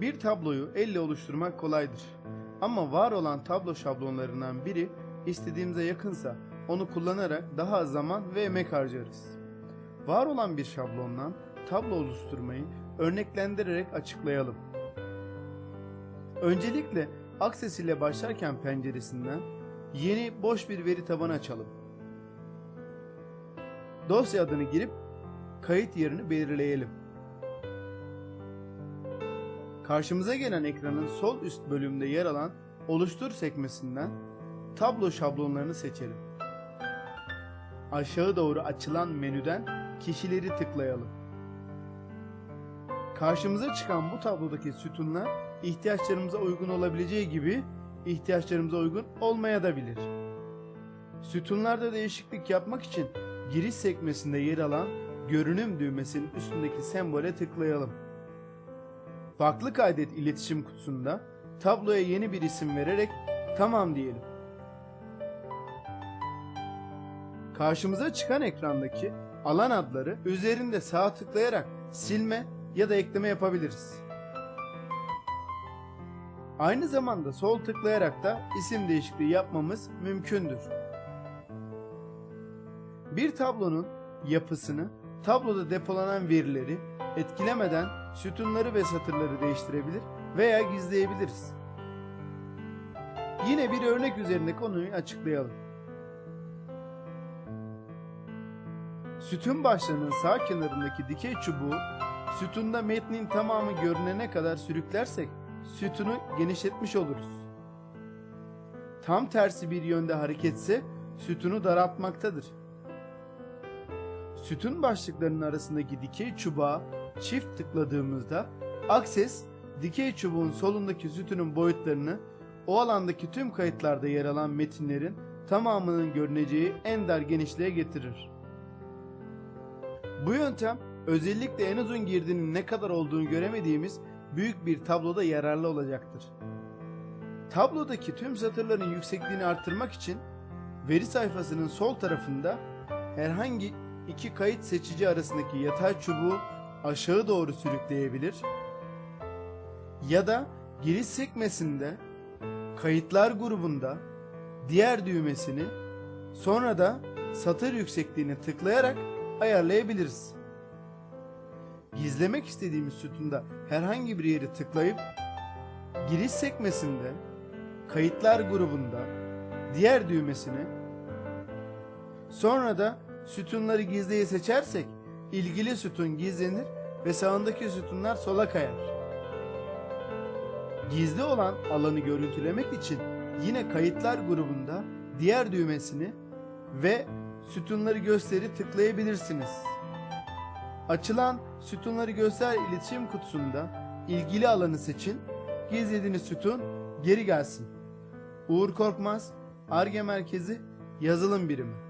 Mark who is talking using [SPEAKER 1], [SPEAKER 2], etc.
[SPEAKER 1] Bir tabloyu elle oluşturmak kolaydır. Ama var olan tablo şablonlarından biri istediğimize yakınsa onu kullanarak daha az zaman ve emek harcarız. Var olan bir şablondan tablo oluşturmayı örneklendirerek açıklayalım. Öncelikle Access ile başlarken penceresinden yeni boş bir veri tabanı açalım. Dosya adını girip kayıt yerini belirleyelim. Karşımıza gelen ekranın sol üst bölümünde yer alan Oluştur sekmesinden tablo şablonlarını seçelim. Aşağı doğru açılan menüden kişileri tıklayalım. Karşımıza çıkan bu tablodaki sütunlar ihtiyaçlarımıza uygun olabileceği gibi ihtiyaçlarımıza uygun olmaya da bilir. Sütunlarda değişiklik yapmak için giriş sekmesinde yer alan görünüm düğmesinin üstündeki sembole tıklayalım. Farklı kaydet iletişim kutusunda tabloya yeni bir isim vererek tamam diyelim. Karşımıza çıkan ekrandaki alan adları üzerinde sağ tıklayarak silme ya da ekleme yapabiliriz. Aynı zamanda sol tıklayarak da isim değişikliği yapmamız mümkündür. Bir tablonun yapısını, tabloda depolanan verileri etkilemeden sütunları ve satırları değiştirebilir veya gizleyebiliriz. Yine bir örnek üzerinde konuyu açıklayalım. Sütun başlarının sağ kenarındaki dikey çubuğu sütunda metnin tamamı görünene kadar sürüklersek sütunu genişletmiş oluruz. Tam tersi bir yönde hareketse sütunu daraltmaktadır. Sütun başlıklarının arasındaki dikey çubuğa çift tıkladığımızda Access dikey çubuğun solundaki sütunun boyutlarını o alandaki tüm kayıtlarda yer alan metinlerin tamamının görüneceği en dar genişliğe getirir. Bu yöntem özellikle en uzun girdinin ne kadar olduğunu göremediğimiz büyük bir tabloda yararlı olacaktır. Tablodaki tüm satırların yüksekliğini arttırmak için veri sayfasının sol tarafında herhangi iki kayıt seçici arasındaki yatay çubuğu aşağı doğru sürükleyebilir ya da giriş sekmesinde kayıtlar grubunda diğer düğmesini sonra da satır yüksekliğini tıklayarak ayarlayabiliriz. Gizlemek istediğimiz sütunda herhangi bir yeri tıklayıp giriş sekmesinde kayıtlar grubunda diğer düğmesini sonra da sütunları gizleyi seçersek ilgili sütun gizlenir ve sağındaki sütunlar sola kayar. Gizli olan alanı görüntülemek için yine kayıtlar grubunda diğer düğmesini ve sütunları gösteri tıklayabilirsiniz. Açılan sütunları göster iletişim kutusunda ilgili alanı seçin, gizlediğiniz sütun geri gelsin. Uğur Korkmaz, Arge Merkezi, Yazılım Birimi